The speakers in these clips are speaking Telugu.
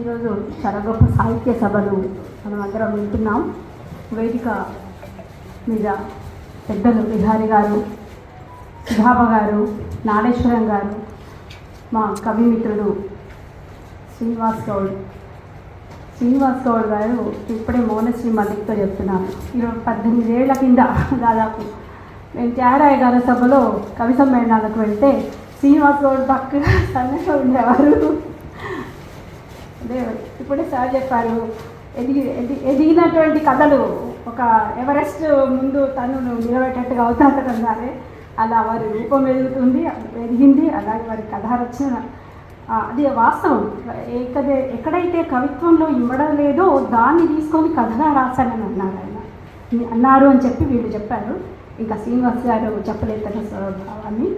ఈరోజు చాలా గొప్ప సాహిత్య సభలు మనం అందరం వింటున్నాం. వేదిక మీద పెద్దలు బిహారీ గారు సుధాబ గారు నాగేశ్వరం గారు మా కవి మిత్రుడు శ్రీనివాస్ గౌడ్. శ్రీనివాస్ గౌడ్ గారు ఇప్పుడే మౌనశ్రీ మల్లిక్తో చెప్తున్నాను ఇరవై పద్దెనిమిది ఏళ్ళ కింద దాదాపు మేము త్యాగరాయ గారి సభలో కవి సమ్మేళనాలకు వెళ్తే శ్రీనివాస్ గౌడ్ పక్కన సన్నగా ఉండేవారు. దేవుడు ఇప్పుడే సార్ చెప్పారు ఎదిగి ఎది ఎదిగినటువంటి కథలు ఒక ఎవరెస్ట్ ముందు తను నిలబెట్టేట్టుగా అవుతాడు అన్నారే అలా వారి రూపం ఎదుగుతుంది ఎదిగింది అలాగే వారి కథ రచన అది వాస్తవం. ఎక్కడే ఎక్కడైతే కవిత్వంలో ఇవ్వడం లేదో దాన్ని తీసుకొని కథగా రాశానని అన్నారు ఆయన. అన్నారు అని చెప్పి వీళ్ళు చెప్పారు. ఇంకా శ్రీనివాస్ గారు చెప్పలేదు తన స్వభావాన్ని.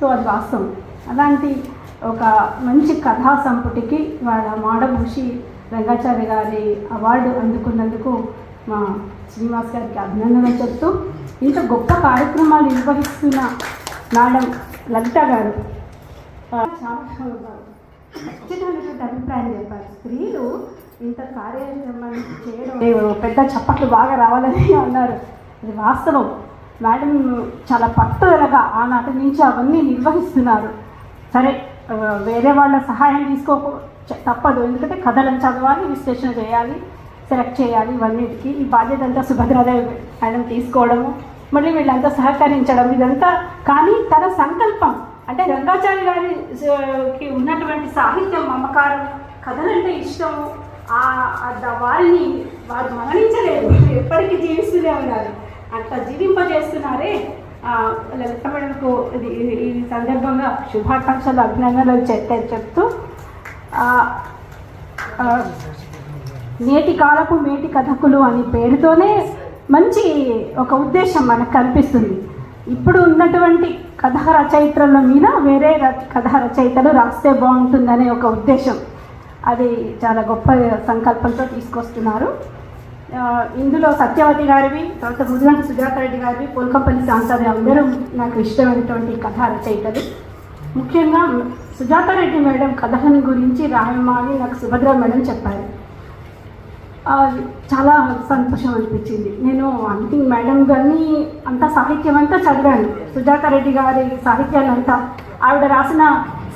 సో అది వాస్తవం. అలాంటి ఒక మంచి కథా సంపుటికి వాళ్ళ మాడభూషి రంగాచార్య గారి అవార్డు అందుకున్నందుకు మా శ్రీనివాస్ గారికి అభినందనలు చెప్తూ ఇంత గొప్ప కార్యక్రమాలు నిర్వహిస్తున్న మేడం లలిత గారు ఖచ్చితమైనటువంటి అభిప్రాయం చెప్పారు స్త్రీలు ఇంత కార్యక్రమాన్ని చేయడం పెద్ద చప్పట్లు బాగా రావాలని అన్నారు. అది వాస్తవం. మేడం చాలా పట్టుదలగా ఆనాటి నుంచి అవన్నీ నిర్వహిస్తున్నారు. సరే వేరే వాళ్ళ సహాయం తీసుకోక తప్పదు. ఎందుకంటే కథలను చదవాలి విశ్లేషణ చేయాలి సెలెక్ట్ చేయాలి ఇవన్నిటికీ. ఈ బాధ్యత అంతా సుభద్రాదేవి మేడం తీసుకోవడము మళ్ళీ వీళ్ళంతా సహకరించడం ఇదంతా కానీ తన సంకల్పం. అంటే రంగాచార్య గారికి ఉన్నటువంటి సాహిత్యం మమకారం కథలంటే ఇష్టము. ఆ వారిని వారు మరణించలేదు. ఎప్పటికీ జీవిస్తూనే ఉన్నారు అంత జీవింపజేస్తున్నారే లలిత మేడంకు ఇది ఈ- సందర్భంగా శుభాకాంక్షలు అభినందనలు చెప్తే చెప్తూ నేటి కాలపు మేటి కథకులు అని పేరుతోనే మంచి ఒక ఉద్దేశం మనకు కనిపిస్తుంది. ఇప్పుడు ఉన్నటువంటి కథ రచయిత్రుల మీద వేరే కథ రచయితలు రాస్తే బాగుంటుందనే ఒక ఉద్దేశం. అది చాలా గొప్ప సంకల్పంతో తీసుకొస్తున్నారు. ఇందులో సత్యవతి గారివి తర్వాత ముదిగంటి సుజాత రెడ్డి గారివి పోల్కంపల్లి శాంతాది అందరూ నాకు ఇష్టమైనటువంటి కథ రచయితలు ముఖ్యంగా సుజాత రెడ్డి మేడం కథను గురించి రాయమ్మా అని నాకు సుభద్ర మేడం చెప్పారు. చాలా సంతోషం అనిపించింది. నేను అంటే మేడం గారిని అంతా సాహిత్యం అంతా చదివాను. సుజాత రెడ్డి గారి సాహిత్యాన్ని అంతా ఆవిడ రాసిన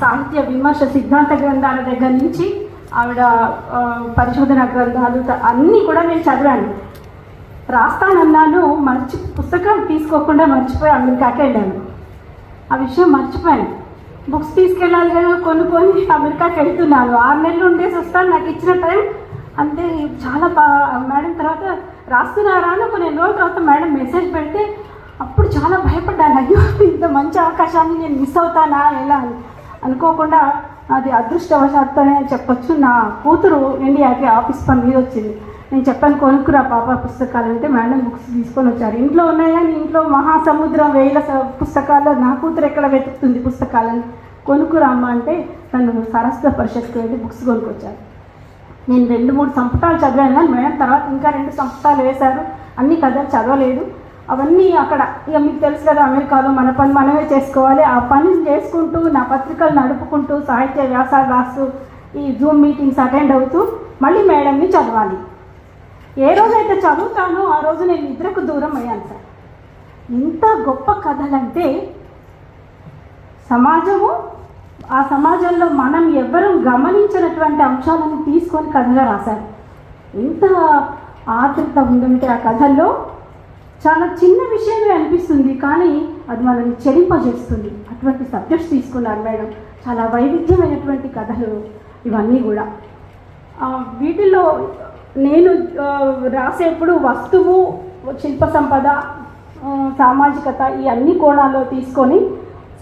సాహిత్య విమర్శ సిద్ధాంత గ్రంథాల దగ్గర నుంచి ఆవిడ పరిశోధన గ్రంథాలు అన్నీ కూడా నేను చదివాను. రాస్తానన్నాను మర్చి పుస్తకం తీసుకోకుండా మర్చిపోయి అమెరికాకి వెళ్ళాను. ఆ విషయం మర్చిపోయాను. బుక్స్ తీసుకెళ్ళాలి కదా కొనుక్కొని అమెరికాకి వెళ్తున్నాను. ఆరు నెలలు ఉండేసి వస్తాను నాకు ఇచ్చిన టైం. అంతే చాలా బా మేడం తర్వాత రాస్తున్నారా అని కొన్ని రోజుల తర్వాత మేడం మెసేజ్ పెడితే అప్పుడు చాలా భయపడ్డాను. అయ్యో ఇంత మంచి అవకాశాన్ని నేను మిస్ అవుతానా ఎలా అని. అనుకోకుండా అది అదృష్టవశాత్తనే చెప్పొచ్చు. నా కూతురు ఇండియాకి ఆఫీస్ పని మీద వచ్చింది. నేను చెప్పాను కొనుక్కురా పాప పుస్తకాలు. అంటే మేడం బుక్స్ తీసుకొని వచ్చారు. ఇంట్లో ఉన్నాయి? కానీ ఇంట్లో మహాసముద్రం వేల స- పుస్తకాల్లో నా కూతురు ఎక్కడ వెతుకుతుంది పుస్తకాలని? కొనుక్కురా అమ్మ. అంటే తను సరస్వ పరిషత్కి వెళ్ళి బుక్స్ కొనుక్కొచ్చారు. నేను రెండు మూడు సంపుటాలు చదివాను. కానీ మేడం తర్వాత ఇంకా రెండు సంపుటాలు వేశారు. అన్ని కథలు చదవలేదు. అవన్నీ అక్కడ. ఇక మీకు తెలుసు కదా అమెరికాలో మన పని మనమే చేసుకోవాలి. ఆ పని చేసుకుంటూ నా పత్రికలు నడుపుకుంటూ సాహిత్య వ్యాసాలు రాస్తూ ఈ జూమ్ మీటింగ్స్ అటెండ్ అవుతూ మళ్ళీ మేడంని చదవాలి. ఏ రోజైతే చదువుతానో ఆ రోజు నేను నిద్రకు దూరం అయ్యాను సార్. ఇంత గొప్ప కథలంటే సమాజము ఆ సమాజంలో మనం ఎవ్వరూ గమనించినటువంటి అంశాలను తీసుకొని కథగా రాశారు. ఎంత ఆతృత ఉందంటే ఆ కథల్లో చాలా చిన్న విషయమే అనిపిస్తుంది కానీ అది మనల్ని చెడింపజేస్తుంది అటువంటి సబ్జెక్ట్స్ తీసుకున్నారు మేడం. చాలా వైవిధ్యమైనటువంటి కథలు ఇవన్నీ కూడా. వీటిలో వీటిల్లో నేను రాసేప్పుడు వస్తువు శిల్ప సంపద సామాజికత ఈ అన్ని కోణాల్లో తీసుకొని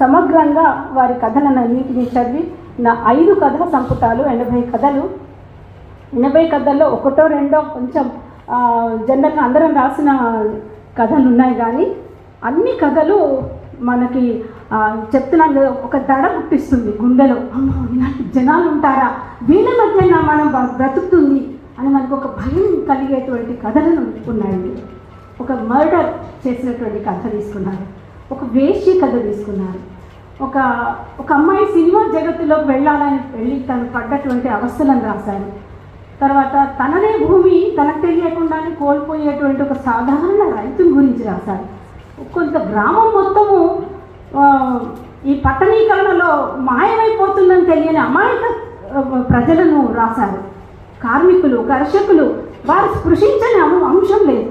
సమగ్రంగా వారి కథలను చదివి నా ఐదు కథల సంపుటాలు ఎనభై కథలు ఎనభై కథల్లో ఒకటో రెండో కొంచెం ఆ, జనరల్గా అందరం రాసిన కథలు ఉన్నాయి కానీ అన్ని కథలు మనకి చెప్తున్నాను కదా ఒక దడ పుట్టిస్తుంది గుండెలో. అమ్మో ఇలాంటి జనాలు ఉంటారా వీళ్ళ మధ్యన మనం బ్రతుకుతుంది అని మనకు ఒక భయం కలిగేటువంటి కథలను ఉన్నాయి ఒక మర్డర్ చేసినటువంటి కథ తీసుకున్నారు. ఒక వేషి కథ తీసుకున్నారు. ఒక ఒక అమ్మాయి సినిమా జగత్తులోకి వెళ్ళాలని వెళ్ళి తను పడ్డటువంటి అవస్థలను రాశారు. తర్వాత తననే భూమి తనకు తెలియకుండానే కోల్పోయేటువంటి ఒక సాధారణ రైతుని గురించి రాశారు. కొంత గ్రామం మొత్తము ఈ పట్టణీకరణలో మాయమైపోతుందని తెలియని అమాయక ప్రజలను రాశారు. కార్మికులు కర్షకులు వారు స్పృశించని అంశం లేదు.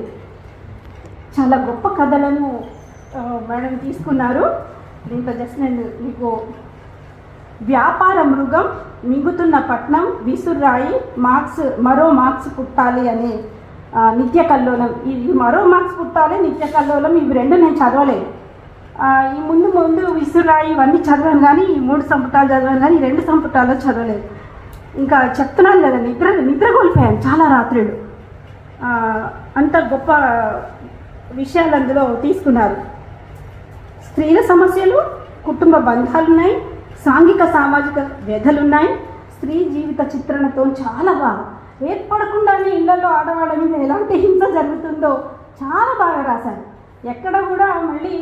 చాలా గొప్ప కథలను మేడం తీసుకున్నారు. దీంతో జస్ట్ నేను మీకు వ్యాపార మృగం మింగుతున్న పట్నం విసురాయి మార్క్స్ మరో మార్క్స్ పుట్టాలి అనే నిత్య కల్లోలం. ఈ మరో మార్క్స్ పుట్టాలి నిత్య కల్లోలం ఇవి రెండు నేను చదవలేదు. ఈ ముందు ముందు విసురాయి ఇవన్నీ చదవను కానీ ఈ మూడు సంపుటాలు చదవను కానీ ఈ రెండు సంపుటాలు చదవలేదు. ఇంకా చెప్తున్నాను కదా నిద్ర నిద్ర కోల్పోయాను చాలా రాత్రులు. అంత గొప్ప విషయాలు అందులో తీసుకున్నారు. స్త్రీల సమస్యలు కుటుంబ బంధాలు ఉన్నాయి సాంఘిక సామాజిక వ్యధలున్నాయి. స్త్రీ జీవిత చిత్రణతో చాలా బాగా. ఏర్పడకుండానే ఇళ్ళలో ఆడవాళ్ళ మీద ఎలాంటి హింస జరుగుతుందో చాలా బాగా రాశారు. ఎక్కడ కూడా మళ్ళీ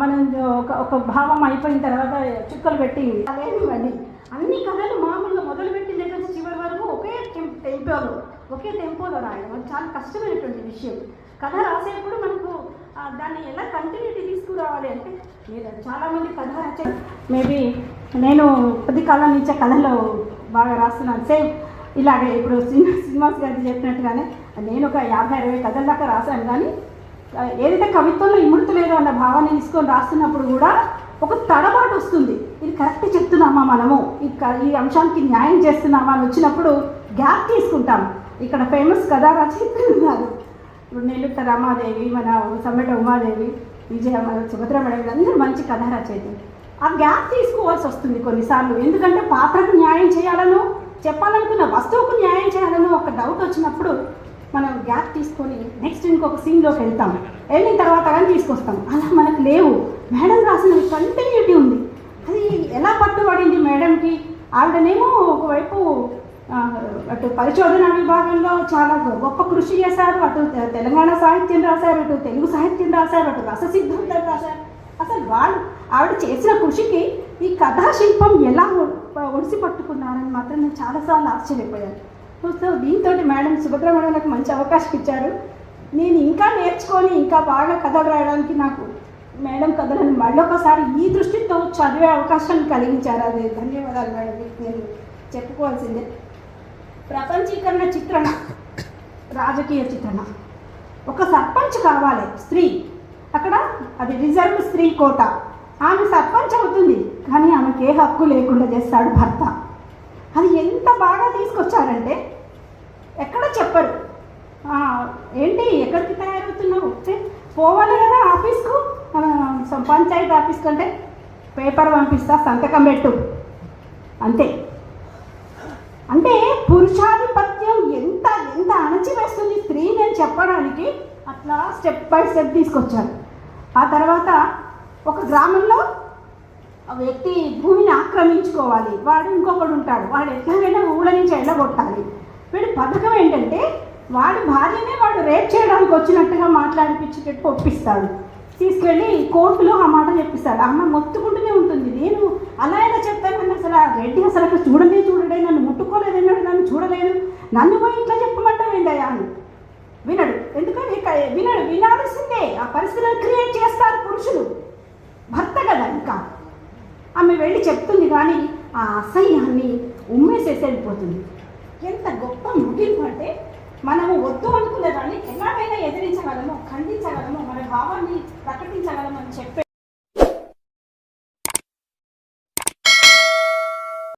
మనం ఒక ఒక భావం అయిపోయిన తర్వాత చుక్కలు పెట్టి అదేమివ్వండి అన్ని కథలు మామూలుగా మొదలుపెట్టి దగ్గర చివరి వరకు ఒకే టెంపోలో ఒకే టెంపోలో రాయడం. అది చాలా కష్టమైనటువంటి విషయం. కథ రాసేప్పుడు మనకు దాన్ని ఎలా కంటిన్యూటీ తీసుకురావాలి అంటే మీరు చాలామంది కథ రచన మేబీ నేను కొద్ది కాలం నుంచే కథలో బాగా రాస్తున్నాను. సేమ్ ఇలాగే ఇప్పుడు సినిమా శ్రీనివాస్ గారి చెప్పినట్టుగానే నేను ఒక యాభై అరవై కథల దాకా రాశాను. కానీ ఏదైతే కవిత్వంలో ఇముడుతు లేదో అన్న భావాన్ని తీసుకొని రాస్తున్నప్పుడు కూడా ఒక తడబాటు వస్తుంది. ఇది కరెక్ట్ చెప్తున్నామా మనము? ఈ క- ఈ అంశానికి న్యాయం చేస్తున్నామా అని వచ్చినప్పుడు గ్యాప్ తీసుకుంటాం. ఇక్కడ ఫేమస్ కథా రచయితలు ఉన్నారు ఇప్పుడు నెల్లుట్ట రమాదేవి మన సమ్మెట ఉమాదేవి విజయ మన సుభద్ర మేడం అందరూ మంచి కథా రచయితలు ఆ గ్యాప్ తీసుకోవాల్సి వస్తుంది కొన్నిసార్లు. ఎందుకంటే పాత్రకు న్యాయం చేయాలనో చెప్పాలనుకున్న వస్తువుకు న్యాయం చేయాలనో ఒక డౌట్ వచ్చినప్పుడు మనం గ్యాప్ తీసుకొని నెక్స్ట్ ఇంకొక సీన్లోకి వెళ్తాం. వెళ్ళిన తర్వాత కానీ తీసుకొస్తాం. అలా మనకు లేవు. మేడం రాసిన కంటిన్యూటీ ఉంది. అది ఎలా పట్టుబడింది మేడంకి? ఆవిడనేమో ఒకవైపు అటు పరిశోధన విభాగంలో చాలా గొప్ప కృషి చేశారు. అటు తెలంగాణ సాహిత్యం రాశారు అటు తెలుగు సాహిత్యం రాశారు అటు రస రాశారు. అసలు వాళ్ళు ఆవిడ చేసిన కృషికి ఈ కథాశిల్పం ఎలా ఒడిసి పట్టుకున్నారని మాత్రం నేను చాలాసార్లు ఆశ్చర్యపోయాను. సో దీంతో మేడం సుభద్ర నాకు మంచి అవకాశం ఇచ్చారు. నేను ఇంకా నేర్చుకొని ఇంకా బాగా కథలు రాయడానికి నాకు మేడం కథలను మళ్ళొకసారి ఈ దృష్టితో చదివే అవకాశాన్ని కలిగించారు. అది ధన్యవాదాలు మేడం నేను చెప్పుకోవాల్సిందే. ప్రపంచీకరణ చిత్రణ రాజకీయ చిత్రణ. ఒక సర్పంచ్ కావాలి స్త్రీ. అక్కడ అది రిజర్వ్ స్త్రీ కోట. ఆమె సర్పంచ్ అవుతుంది కానీ ఆమెకి ఏ హక్కు లేకుండా చేస్తాడు భర్త. అది ఎంత బాగా తీసుకొచ్చారంటే ఎక్కడ చెప్పరు. ఏంటి ఎక్కడికి తయారవుతున్నావు? పోవాలి కదా ఆఫీస్కు? పంచాయతీ ఆఫీస్ కంటే పేపర్ పంపిస్తా సంతకం పెట్టు. అంతే. అంటే పురుషాధిపత్యం ఎంత ఎంత అణచివేస్తుంది స్త్రీని అని చెప్పడానికి అట్లా స్టెప్ బై స్టెప్ తీసుకొచ్చారు. ఆ తర్వాత ఒక గ్రామంలో వ్యక్తి భూమిని ఆక్రమించుకోవాలి. వాడు ఇంకొకడు ఉంటాడు. వాడు ఎట్లాగైనా ఊళ్ళ నుంచి ఎండగొట్టాలి వీడి పథకం ఏంటంటే వాడి భార్యనే వాడు రేప్ చేయడానికి వచ్చినట్టుగా మాట్లాడిపించేటట్టు ఒప్పిస్తాడు. తీసుకెళ్ళి కోర్టులో ఆ మాట చెప్పిస్తాడు. అమ్మ మొత్తుకుంటూనే ఉంటుంది. నేను అలా అయినా చెప్తాను? అసలు ఆ రెడ్డి అసలు అక్కడ చూడలే చూడడే నన్ను ముట్టుకోలేదన్నాడు నన్ను చూడలేదు. నన్ను పోయి ఇట్లా చెప్పమంటావేందయ్యా అని. వినడు. ఎందుకంటే ఇక విన వినాల్సిందే ఆ పరిస్థితులను క్రియేట్ చేస్తారు పురుషులు. భర్త కదా ఇంకా. ఆమె వెళ్ళి చెప్తుంది కానీ ఆ అసహ్యాన్ని ఉమ్మేసేసేపోతుంది ఎంత గొప్ప ముగింపు అంటే మనము వద్దు అనుకున్న దాన్ని ఎలాగైనా ఎదిరించగలమో ఖండించగలమో మన భావాన్ని ప్రకటించగలమని చెప్పే